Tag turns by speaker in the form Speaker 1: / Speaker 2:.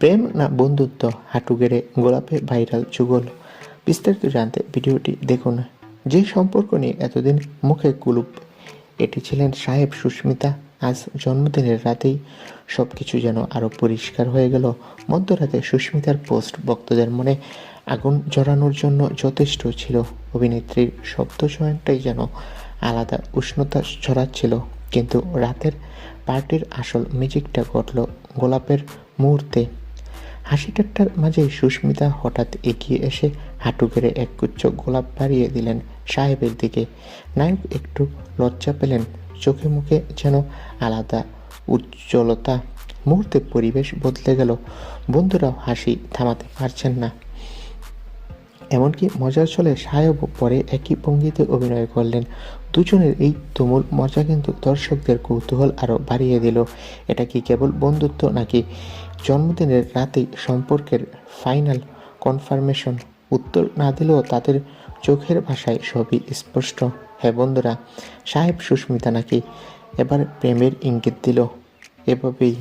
Speaker 1: প্রেম না বন্ধুত্ব হাঁটু গেড়ে গোলাপে ভাইরাল যুগল। বিস্তারিত জানতে ভিডিওটি দেখুন। যে সম্পর্ক নিয়ে এতদিন মুখে কুলুপ, এটি ছিলেন সাহেব সুস্মিতা। আজ জন্মদিনের রাতেই সব কিছু যেন আরও পরিষ্কার হয়ে গেল। মধ্যরাতে সুস্মিতার পোস্ট ভক্তদের মনে আগুন জড়ানোর জন্য যথেষ্ট ছিল। অভিনেত্রীর শব্দ চয়নটাই যেন আলাদা উষ্ণতা ছড়াচ্ছিল। কিন্তু রাতের পার্টির আসল ম্যাজিকটা ঘটল গোলাপের মুহূর্তে। হাসি ঠাট্টার মাঝে সুস্মিতা হঠাৎ এগিয়ে এসে হাঁটু গেড়ে একগুচ্ছ গোলাপ বাড়িয়ে দিলেন সাহেবের দিকে। নায়ক একটু লজ্জা পেলেন, চোখে মুখে যেন আলাদা উজ্জ্বলতা। মুহূর্তে পরিবেশ বদলে গেল। বন্ধুরাও হাসি থামাতে পারছেন না। এমনকি মজার ছলে সাহেব পরে একই ভঙ্গিতে অভিনয় করলেন। দুজনের এই তুমুল মজা কিন্তু দর্শকদের কৌতূহল আরও বাড়িয়ে দিল। এটা কি কেবল বন্ধুত্ব নাকি জন্মদিনের রাতেই সম্পর্কের ফাইনাল কনফার্মেশন? উত্তর না দিলেও তাদের চোখের ভাষায় সবই স্পষ্ট। হ্যাঁ বন্ধুরা, সাহেব সুস্মিতা নাকি এবার প্রেমের ইঙ্গিত দিল। এভাবেই।